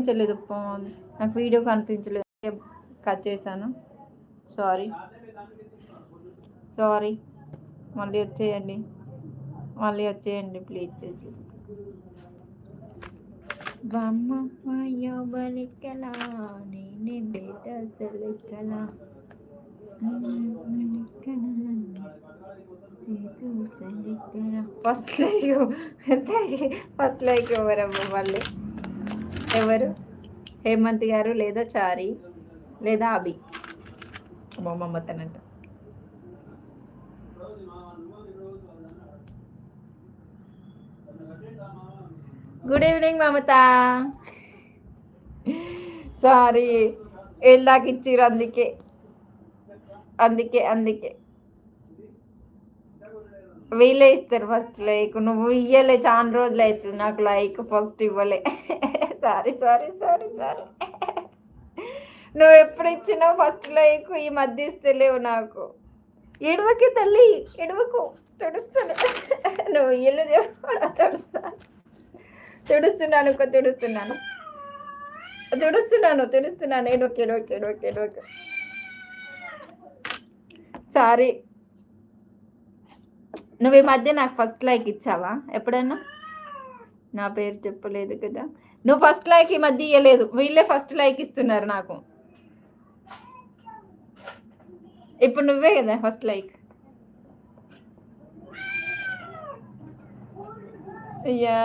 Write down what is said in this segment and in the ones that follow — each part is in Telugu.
కనిపించలేదు నాకు వీడియో కనిపించలేదు కట్ చేశాను సారీ సారీ మళ్ళీ వచ్చేయండి మళ్ళీ వచ్చేయండి ప్లీజ్ ప్లీజ్ నేనే ఫస్ట్ లైక్ ఫస్ట్ లైక్ ఎవరమ్మ మళ్ళీ ఎవరు? హేమంత్ గారు లేదా చారి లేదా అభి? మమ్మమ్మతనంట గుడ్ ఈవినింగ్ మమత. సారీ ఇందాక ఇచ్చిరు అందుకే? అందుకే అందుకే. వీళ్ళే ఇస్తారు ఫస్ట్ లైక్ నువ్వు ఇయ్యలే చాలా రోజులు అవుతుంది నాకు లైక్ ఫస్ట్ ఇవ్వలే. సారీ సారీ సారీ సారీ నువ్వు ఎప్పుడు ఇచ్చినావు ఫస్ట్ లైక్ ఈ మధ్య ఇస్తలేవు నాకు. ఎడవకి తల్లి ఎడవకు తుడుస్తాను నువ్వు ఇల్లు చెప్పడా తుడుస్తాను తుడుస్తున్నాను ఇంకో తుడుస్తున్నాను. తుడుస్తున్నాను తుడుస్తున్నాను. ఎడవకి ఎడవకి ఎడవకి ఎడవకి సారీ నువ్వు ఈ మధ్య నాకు ఫస్ట్ లైక్ ఇచ్చావా? ఎప్పుడైనా నా పేరు చెప్పలేదు కదా. నువ్వు ఫస్ట్ లైక్ ఈ మధ్య ఇవ్వలేదు వీళ్ళే ఫస్ట్ లైక్ ఇస్తున్నారు నాకు. ఇప్పుడు నువ్వే కదా ఫస్ట్ లైక్ అయ్యా.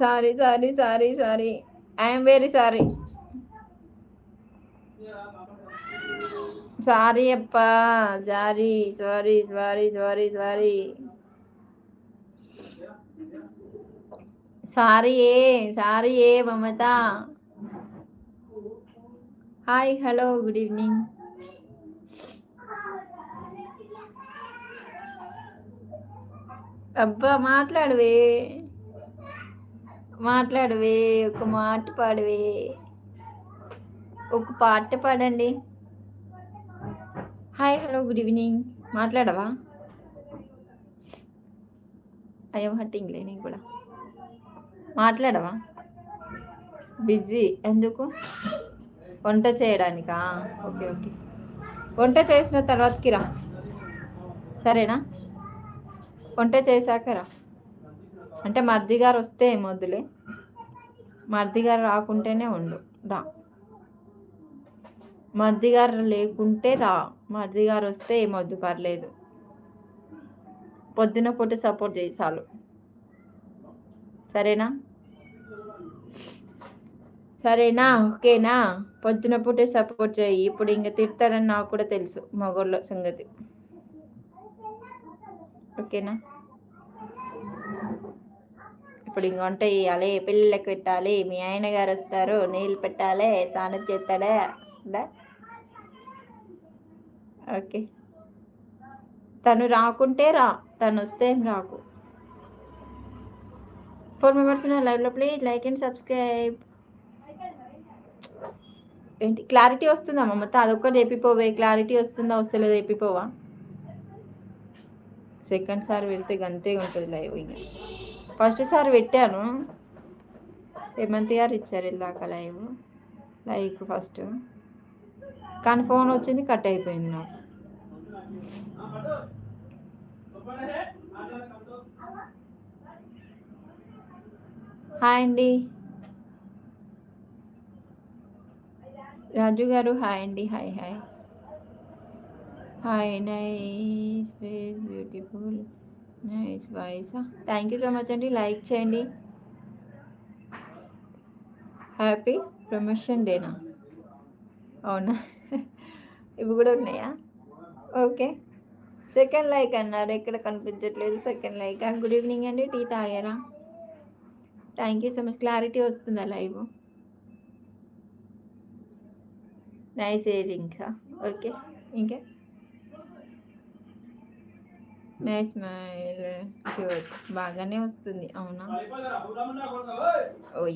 Sorry sorry sorry sorry I'm very sorry sorry అప్ప. Sorry sorry sorry sorry sorry. Sorry ఏ సారీ ఏ Mamata. Hi hello good evening. అబ్బా మాట్లాడవే. మాట్లాడవే ఒక మాట పాడవే. ఒక పాట పాడండి. హాయ్ హలో గుడ్ ఈవినింగ్ మాట్లాడవా? అయ్యో హట్టింగ్లే నేను కూడా. మాట్లాడవా? బిజీ. ఎందుకు? వంట చేయడానికా? Okay okay. వంట చేసిన తర్వాతకి రా. సరేనా? వంట చేశాక రా. అంటే మర్ది గారు వస్తే ఏమొద్దులే మర్ది గారు రాకుంటేనే ఉండు. రా. మర్ది గారు లేకుంటే రా. మర్ది గారు వస్తే ఏమొద్దు పర్లేదు. పొద్దున పూట సపోర్ట్ చేయి చాలు. సరేనా? సరేనా? ఓకేనా? పొద్దున పూటే సపోర్ట్ చేయి. ఇప్పుడు ఇంక తిడతారని నాకు కూడా తెలుసు మగోళ్ళ సంగతి. ఓకేనా? ఇప్పుడు ఇంక వంట చేయాలి పిల్లలకు పెట్టాలి. మీ ఆయన గారు వస్తారు నీళ్ళు పెట్టాలి స్నానం చేస్తాడే? ఓకే. తను రాకుంటే రా తను వస్తే ఏం రాకు. ఫోర్ మెంబర్స్ ఉన్న లైవ్లో ప్లీజ్ లైక్ అండ్ సబ్స్క్రైబ్ ఏంటి? క్లారిటీ వస్తుందా మమ్మత అదొక్కటి చెప్పిపోవే. క్లారిటీ వస్తుందా వస్తలేదు చెప్పిపోవా? సెకండ్ సార్ పెడితే గంతే ఉంటుంది లైవ్ ఇంకా. ఫస్ట్ సార్ పెట్టాను. హేమంత్ గారు ఇచ్చారు ఇందాక లైవ్ లైక్ ఫస్ట్ కానీ ఫోన్ వచ్చింది కట్ అయిపోయింది నాకు. హాయ్ అండి. రాజు గారు హాయ్ అండి hi hi. Hi nice face beautiful nice voice. Thank you so much అండి లైక్ చేయండి. హ్యాపీ ప్రమోషన్ డేనా? అవునా? ఇవి కూడా ఉన్నాయా? ఓకే. సెకండ్ లైక్ అన్నారు. ఎక్కడ కనిపించట్లేదు సెకండ్ లైక్. గుడ్ ఈవినింగ్ అండి. టీ తాగారా? Thank you so much clarity వస్తుందా లైవ్? నైస్ ఇయరింగ్సా ఓకే ఇంకా? నైస్ స్మైల్ బాగానే వస్తుంది. అవునా? ఓ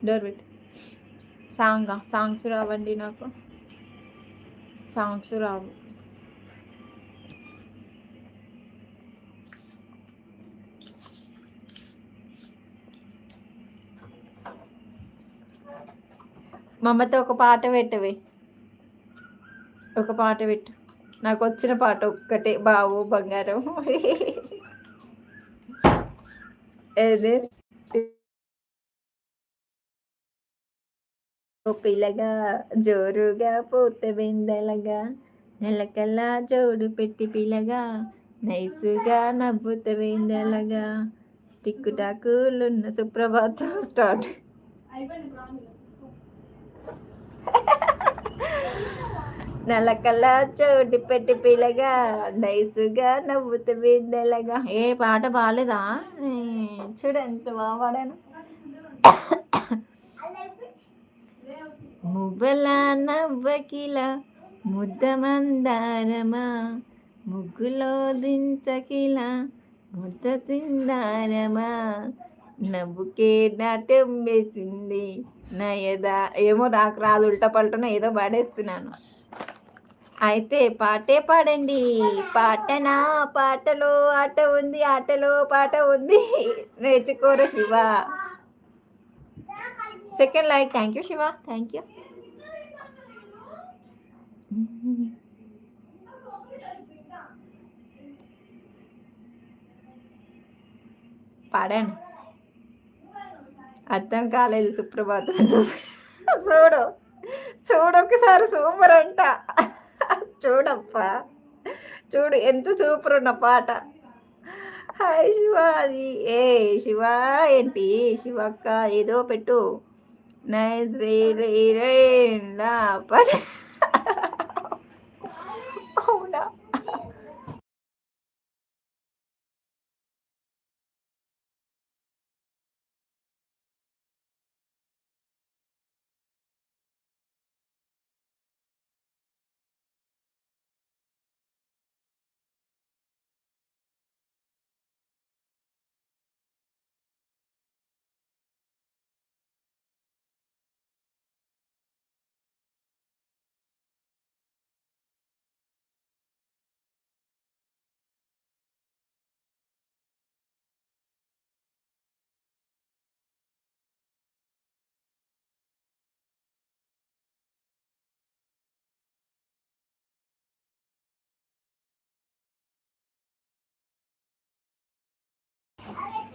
డోర్ పెట్టి సాంగ్ సాంగ్స్ రావండి నాకు. సాంగ్స్ రావు. మమ్మతో ఒక పాట పెట్టవే. ఒక పాట పెట్టు. నాకు వచ్చిన పాట ఒక్కటే. బావు బంగారం ఏది? పిల్లగా జోరుగా పోతే వెందలగా నెలకల్లా జోడు పెట్టి పిల్లగా నైసుగా నవ్వుత వెందలగా టిక్కు టాకులున్న సుప్రభాతం స్టార్ట్ నెలకల్లా చోటు పెట్టి పిల్లగా నైసుగా నవ్వుతూ బిందెలగా ఏ పాట బాగాలేదా చూడు ఎంత బాగా పాడాను మువ్వల నవ్వకిల ముద్ద మందారమా ముగ్గులో దించకిల ముద్ద సిందారమా నవ్వుకే నాట్యం వేసింది నా ఏదా ఏమో నాకు రాదు ఉల్టా పల్టన ఏదో పాడేస్తున్నాను. అయితే పాటే పాడండి. పాటనా? పాటలో ఆట ఉంది ఆటలో పాట ఉంది. నేర్చుకోరు Shiva. Second like thank you Shiva thank you పాడాను అర్థం కాలేదు సుప్రభాతం. చూడు. చూడు ఒకసారి సూపర్ అంట. చూడప్పా. చూడు ఎంత సూపర్ ఉన్న పాట. హాయ్ శివ అది ఏ శివ ఏంటి? శివక్క ఏదో పెట్టు. నైస్ పడ అవునా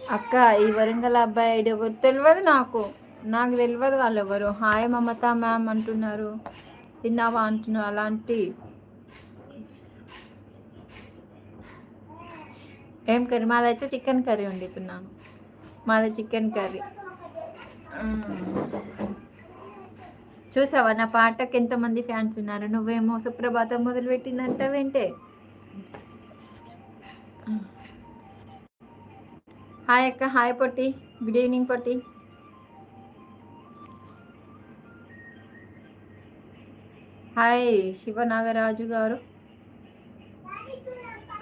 అక్క ఈ వరంగల్ అబ్బాయి ఐడి ఎవరు? తెలియదు నాకు. నాకు తెలియదు వాళ్ళు ఎవరు హాయ్ మమత మ్యామ్ అంటున్నారు. తిన్నావా అంటున్నారు అలాంటి. ఏం కర్రీ? మాదైతే చికెన్ కర్రీ వండుతున్నాను. మాది చికెన్ కర్రీ. చూసావా? నా పాటకు ఎంతమంది ఫ్యాన్స్ ఉన్నారు? నువ్వేమో సుప్రభాతం మొదలు పెట్టిందంటావేంటే హాయ్ అక్క హాయ్ పొట్టి. గుడ్ ఈవినింగ్ పొట్టి. హాయ్ శివనాగరాజు గారు.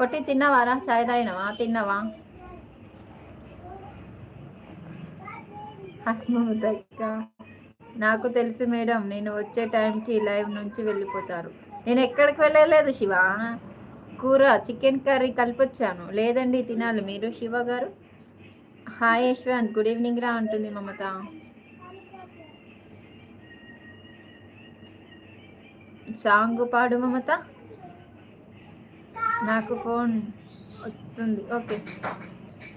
పొట్టి తిన్నావారా? చాయ్ తాగినవా? తిన్నావా? అక్క నాకు తెలుసు మేడం నేను వచ్చే టైంకి లైవ్ నుంచి వెళ్ళిపోతారు. నేను ఎక్కడికి వెళ్ళలేదు శివ. కూర చికెన్ కర్రీ కలిపొచ్చాను. లేదండి తినాలి. మీరు శివ గారు? హాయ్ యశ్వంత్ గుడ్ ఈవినింగ్ రా అంటుంది మమత. సాంగ్ పాడు మమత. నాకు ఫోన్ వస్తుంది. ఓకే.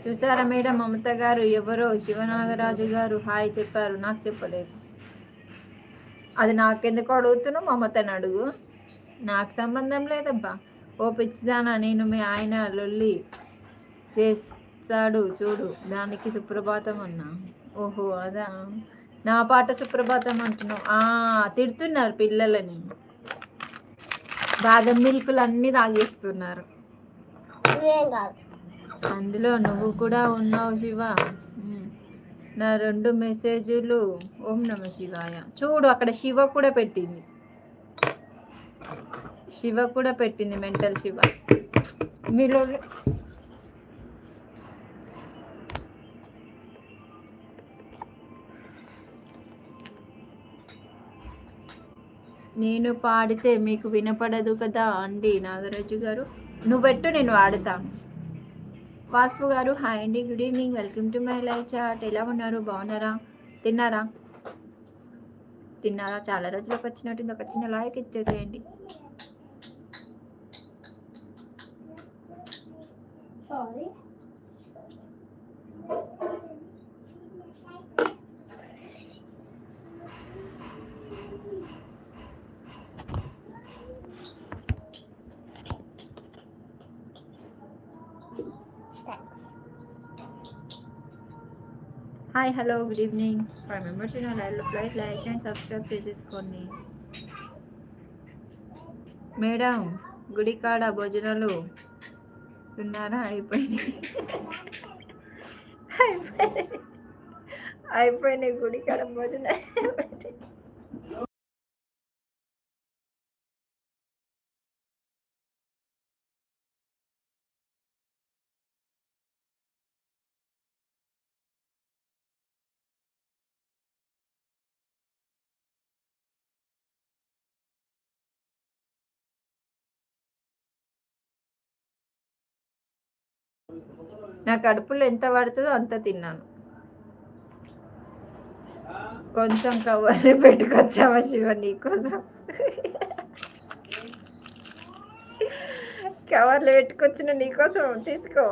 చూసారా మేడం మమత గారు? ఎవరో? శివనాగరాజు గారు హాయ్ చెప్పారు. నాకు చెప్పలేదు. అది నాకెందుకు అడుగుతున్నావు మమతని అడుగు. నాకు సంబంధం లేదబ్బా. ఓ పిచ్చిదానా నేను మీ ఆయన లొల్లి చేసి చేస్తాడు చూడు దానికి సుప్రభాతం అన్నా. ఓహో అదా? నా పాట సుప్రభాతం అంటున్నావు. ఆ, తిడుతున్నారు పిల్లలని. బాదం మిల్కులు అన్నీ తాగేస్తున్నారు అందులో నువ్వు కూడా ఉన్నావు శివ. నా రెండు మెసేజ్లు ఓం నమ శివాయ. చూడు అక్కడ శివ కూడా పెట్టింది. శివ కూడా పెట్టింది మెంటల్ శివ. మీరు నేను పాడితే మీకు వినపడదు కదా అండి నాగరాజు గారు. నువ్వు పెట్టు నేను వాడతాను వాసు గారు హాయ్ అండి good evening. Welcome to my life chat. ఎలా ఉన్నారు? బాగున్నారా? తిన్నారా? తిన్నారా? చాలా రోజులకు వచ్చినట్టుంది. ఒక చిన్న లైక్ ఇచ్చేసేయండి. Sorry hi hello good evening five members నా live flight like and subscribe చేసేసుకోండి మేడం గుడి కాడ భోజనాలు తిన్నారా? అయిపోయినాయి. అయిపోయినాయి. అయిపోయినాయి గుడి కాడ భోజనాలు. నా కడుపులో ఎంత పడుతుందో అంత తిన్నాను. కొంచెం కవర్ని పెట్టుకొచ్చావా శివ నీకోసం కవర్లు పెట్టుకొచ్చిన నీకోసం తీసుకో.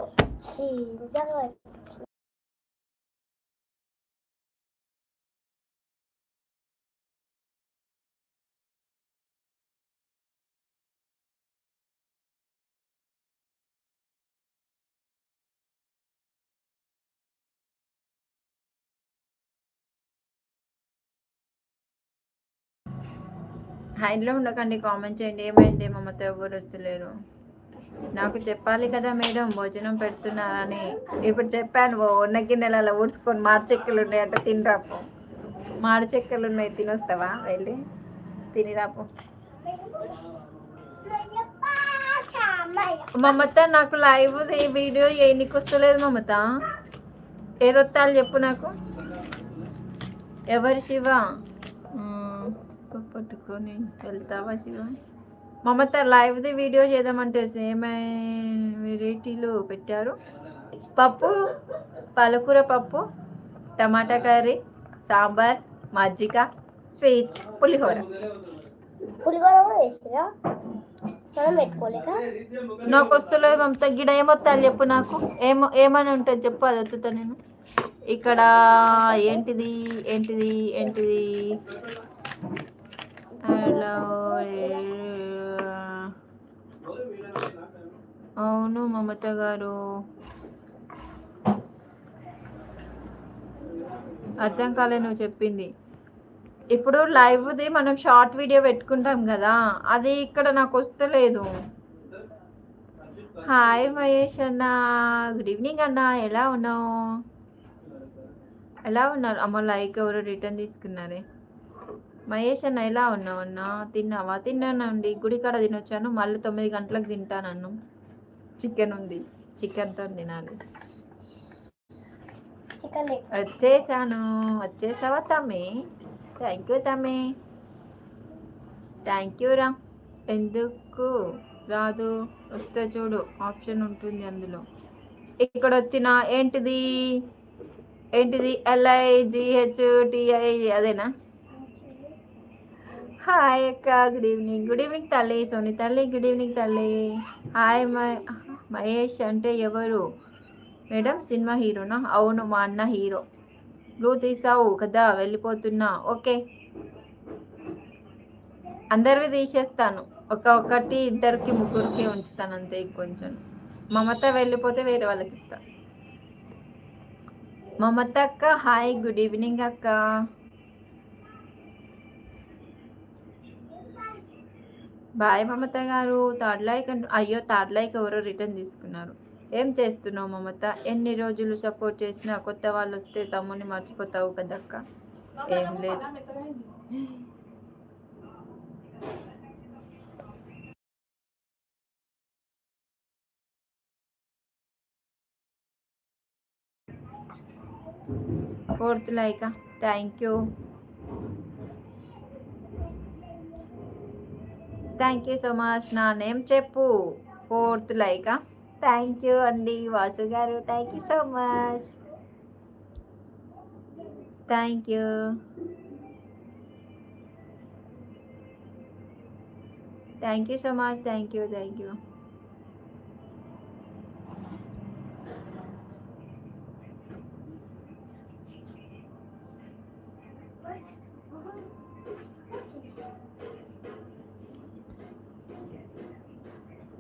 హైన్లో ఉండకండి కామెంట్ చేయండి. ఏమైంది? మమత ఎవరు వస్తలేరు నాకు చెప్పాలి కదా మేడం భోజనం పెడుతున్నారని. ఇప్పుడు చెప్పాను ఓ ఉన్న గిన్నెలలో ఊడ్చుకొని మాడి ఉన్నాయంటే ఉన్నాయి తినరాపు మాడి చెక్కలు ఉన్నాయి తినొస్తావా? వెళ్ళి తినిరాపు మమత నాకు లైవ్ ఈ వీడియో ఏనికి వస్తలేదు మమత. ఏదొత్తాలి చెప్పు నాకు. ఎవరు శివ? పట్టుకొని వెళ్తావా శివ? మమత లైవ్ది వీడియో చేద్దామంటే సేమ్ వెరైటీలు పెట్టారు. పప్పు పాలకూర పప్పు టమాటా కర్రీ సాంబార్ మజ్జిగ స్వీట్ పులిహోర. పులిగోర కూడా వేసిరా మనం పెట్టుకోలేక నాకు వస్తలేదు మమత గిడ ఏమొత్తాలి చెప్పు నాకు. ఏమో ఏమని ఉంటుంది చెప్పు అది వత్తుతా నేను. ఇక్కడ ఏంటిది ఏంటిది ఏంటిది? అవును మమత గారు. అర్థం కాలే నువ్వు చెప్పింది. ఇప్పుడు లైవ్ది మనం షార్ట్ వీడియో పెట్టుకుంటాం కదా అది ఇక్కడ నాకు వస్తలేదు. హాయ్ మహేష్ అన్న గుడ్ ఈవినింగ్ అన్న ఎలా ఉన్నావు? ఎలా ఉన్నారు? అమ్మ లైక్ ఎవరు రిటర్న్ తీసుకున్నారే? మహేష్ అన్న ఎలా ఉన్నావు అన్న తిన్నావా? తిన్నానండి. గుడికాడ తినొచ్చాను. మళ్ళీ తొమ్మిది గంటలకు తింటాను చికెన్ ఉంది. చికెన్తో తినాలి. వచ్చేసాను. వచ్చేసావా తమ్మి? థ్యాంక్ యూ తమ్మి. థ్యాంక్ యూ రా. ఎందుకు? రాదు. వస్తే చూడు. ఆప్షన్ ఉంటుంది అందులో. ఇక్కడ వచ్చిన ఏంటిది? ఏంటిది? L I G H T I అదేనా? హాయ్ అక్క. గుడ్ ఈవినింగ్ గుడ్ ఈవినింగ్ తల్లి. సోని తల్లి గుడ్ ఈవినింగ్ తల్లి. హాయ్ మహేష్ అంటే ఎవరు? మేడం సినిమా హీరోనా? అవును మా అన్న హీరో. బ్లూ తీసావు కదా వెళ్ళిపోతున్నా. ఓకే అందరివి తీసేస్తాను. ఒక ఒకటి ఇద్దరికి ముగ్గురికి ఉంచుతాను అంతే కొంచెం మమత వెళ్ళిపోతే వేరే వాళ్ళకి ఇస్తాను మమత అక్క హాయ్ గుడ్ ఈవినింగ్ అక్క. బాయ్ మమత గారు థర్డ్ లైక్ అయ్యో థర్డ్ లైక్ ఎవరో రిటర్న్ తీసుకున్నారు. ఏం చేస్తున్నావు మమత? ఎన్ని రోజులు సపోర్ట్ చేసినా కొత్త వాళ్ళు వస్తే తమ్ముని మర్చిపోతావు కదక్క? ఏం లేదు. Fourth like thank you. Thank you so much నా నేమ్ చెప్పు. Fourth like. థ్యాంక్ యూ అండి. వాసు గారు thank you so much thank you thank you so much thank you thank you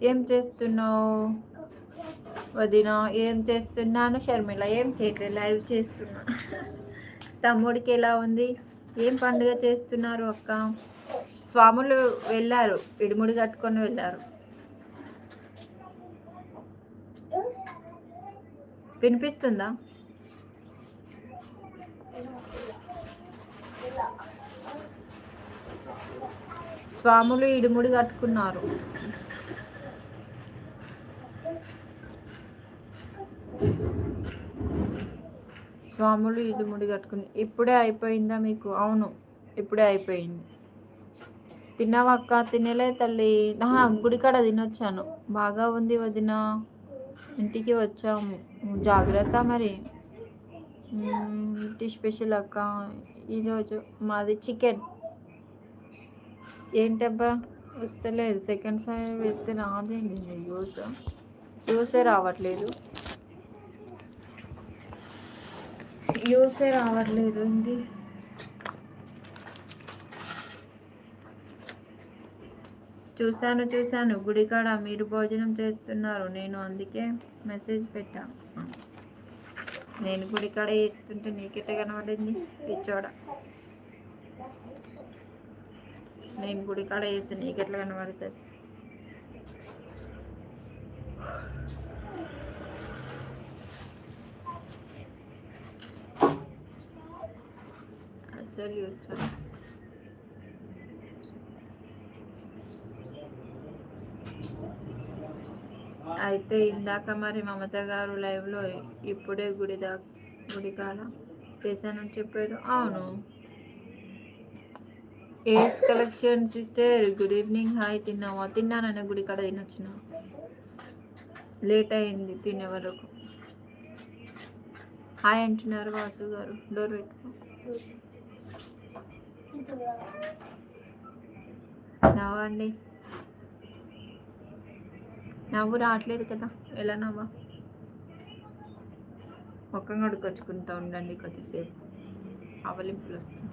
ఏం చేస్తున్నావు? వదిన ఏం చేస్తున్నాను? షర్మిల ఏం చేయట్లేదు? లైవ్ చేస్తున్నా. తమ్ముడికి ఎలా ఉంది? ఏం పండుగ చేస్తున్నారు అక్క? స్వాములు వెళ్ళారు. ఇడిముడి కట్టుకొని వెళ్ళారు. వినిపిస్తుందా? స్వాములు ఇడిముడి కట్టుకున్నారు. స్వాములు ముడి కట్టుకుని. ఇప్పుడే అయిపోయిందా మీకు? అవును ఇప్పుడే అయిపోయింది. తిన్నావక్క తినలే తల్లి. గుడికాడ తినొచ్చాను. బాగా ఉంది వదిన. ఇంటికి వచ్చాము. జాగ్రత్త మరి. ఇంటి స్పెషల్ అక్క. ఈరోజు మాది చికెన్. ఏంటబ్బా? వస్తలేదు. సెకండ్ సారి వెళ్తే రాదేంటి యూస్ యూసే రావట్లేదు. యూసే రావట్లేదు ఏంటి చూశాను చూశాను. గుడికాడ మీరు భోజనం చేస్తున్నారు. నేను అందుకే మెసేజ్ పెట్టా. నేను గుడికాడ వేస్తుంటే నీకైతే కనబడింది? పిచ్చోడ నేను గుడికాడ వేస్తే నీకెట్లా కనబడుతుంది? అసలు యూస్ అయితే ఇందాక మరి మమత గారు లైవ్లో ఇప్పుడే గుడి దా గుడి కాడ చేశానని చెప్పారు అవును ace collection sister good evening hi తిన్నావా తిన్నానన్న గుడి కాడ తినొచ్చిన లేట్ అయింది తినే వరకు హాయ్ అంటున్నారు వాసు గారు డోర్ పెట్టుకో నవ్వండి. నవ్వు రావట్లేదు కదా. ఎలా నవ్వా? ముఖం కడుకొచ్చుకుంటా ఉండండి కొద్దిసేపు. అవలింపులు వస్తుంది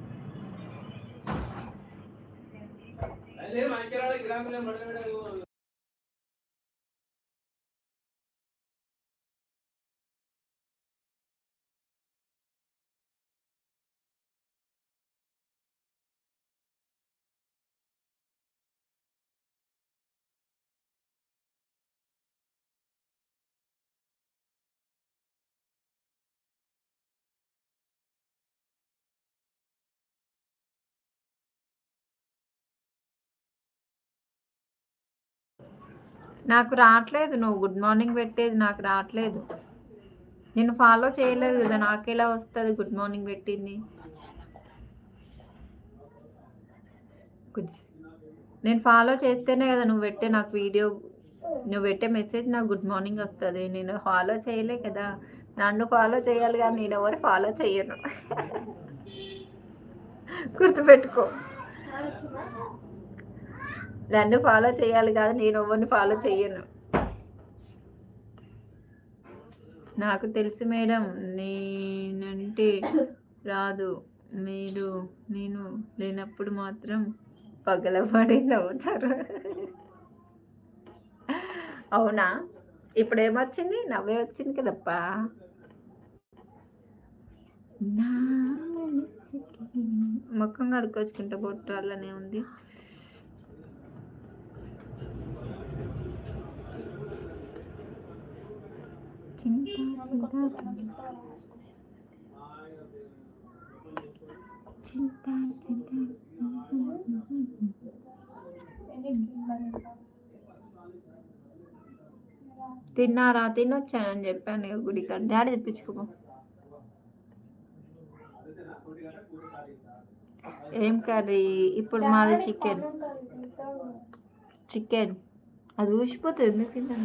నాకు రావట్లేదు నువ్వు గుడ్ మార్నింగ్ పెట్టేది నాకు రావట్లేదు. నేను ఫాలో చేయలేదు కదా నాకెలా వస్తుంది గుడ్ మార్నింగ్ పెట్టింది? నేను ఫాలో చేస్తేనే కదా నువ్వు పెట్టే నాకు వీడియో నువ్వు పెట్టే మెసేజ్ నాకు గుడ్ మార్నింగ్ వస్తుంది. నేను ఫాలో చేయలే కదా నన్ను ఫాలో చేయాలి కానీ నేను ఎవరు ఫాలో చేయను. గుర్తుపెట్టుకో. నన్ను ఫాలో చేయాలి కాదు నేను ఎవరిని ఫాలో చెయ్యను నాకు తెలుసు మేడం నేనంటే రాదు. మీరు నేను లేనప్పుడు మాత్రం పగలబడి నవ్వుతారు. అవునా? ఇప్పుడు ఏమొచ్చింది నవ్వే వచ్చింది కదప్పా? నా ముఖం కడుక్కొచ్చుకుంటే బొట్టు అలానే ఉంది. చింత చింత చింత తిన్నారా? తినొచ్చానని చెప్పాను ఇక గుడికి డాడీ తెప్పించుకోమో ఏం కర్రీ? ఇప్పుడు మాది చికెన్. చికెన్. అది ఊసిపోతుంది. ఎందుకు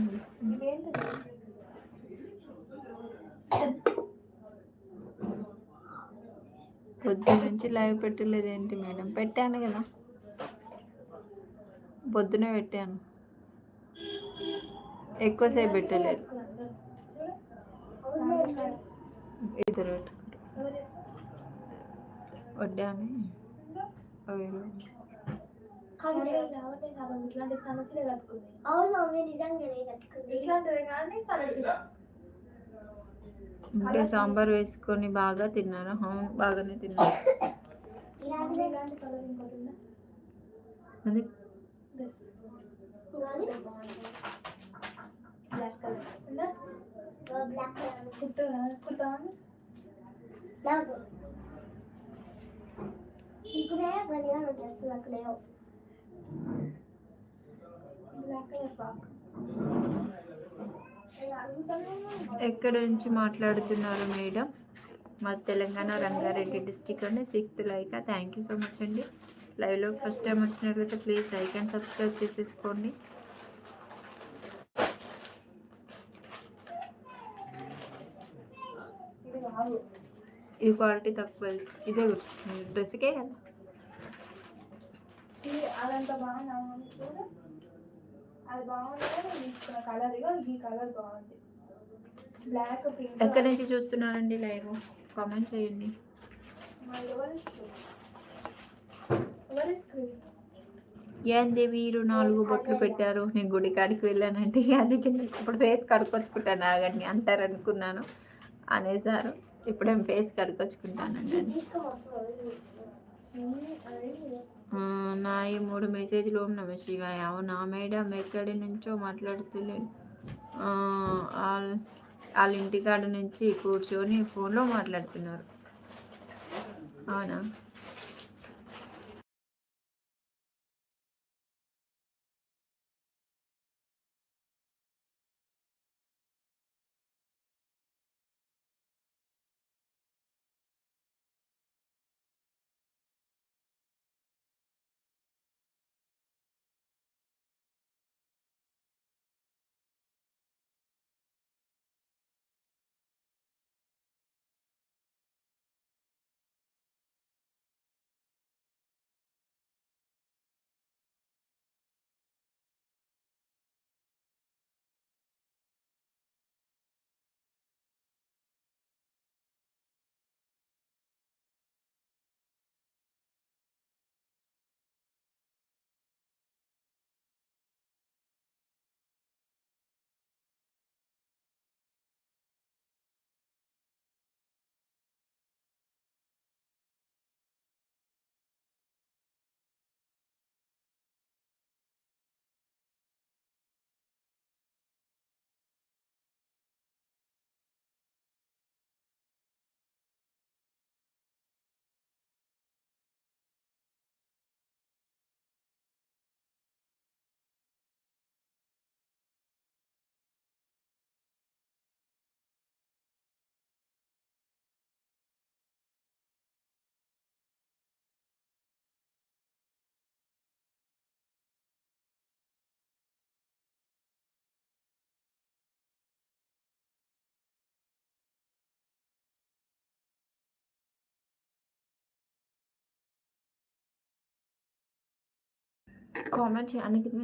పొద్దు నుంచి లైవ్ పెట్టలేదు ఏంటి మేడం? పెట్టాను కదా. పొద్దునే పెట్టాను. ఎక్కువసేపు పెట్టలేదు. ఇద్దరు పెట్టుకుంటారు. కట్టుకుంది అవును నిజంగా ఇంకా సాంబార్ వేసుకొని బాగా తిన్నారు? అవును బాగానే తిన్నాను ఇక్కడే ఇలాంటి dress black colour black colour frock. ఎక్కడ నుంచి మాట్లాడుతున్నారు మేడం? మా తెలంగాణ రంగారెడ్డి డిస్టిక్ అండి sixth like? Thank you so much అండి. లైవ్లో ఫస్ట్ టైం వచ్చినట్లయితే ప్లీజ్ లైక్ అండ్ సబ్స్క్రైబ్ చేసేసుకోండి. ఇది ఈ క్వాలిటీ తక్కువ. ఇదే డ్రెస్కే కదా చీ, అదంతా బాగుందా చూడు అది తీసుకున్న కలర్ ఈ కలర్ బాగుంది. బ్లాక్ పింక్ ఎక్కడి నుంచి చూస్తున్నారండి లైవ్? కామెంట్ చేయండి. ఏంది వీరు నాలుగు బొట్లు పెట్టారు? నేను గుడి కాడికి వెళ్ళానంటే అది ఇప్పుడు ఫేస్ కడుక్కొచ్చుకుంటాను ఆగండి అంటారు అనుకున్నాను అనేసారు. ఇప్పుడేం ఫేస్. ఆ, నా ఈ మూడు మెసేజ్లు ఓం నమ శివాయ. అవునా? మేడం ఎక్కడి నుంచో మాట్లాడుతున్నాను వాళ్ళ వాళ్ళ ఇంటికాడ నుంచి కూర్చొని ఫోన్లో మాట్లాడుతున్నారు. అవునా? కామెంట్ చేయ అన్ని కింద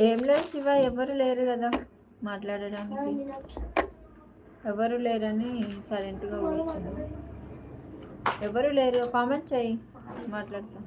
ఏం లేదు శివ ఎవరు లేరు కదా మాట్లాడడానికి. ఎవరు లేరని సైలెంట్గా కూర్చున్నా. ఎవరు లేరు కామెంట్ చేయి మాట్లాడతా.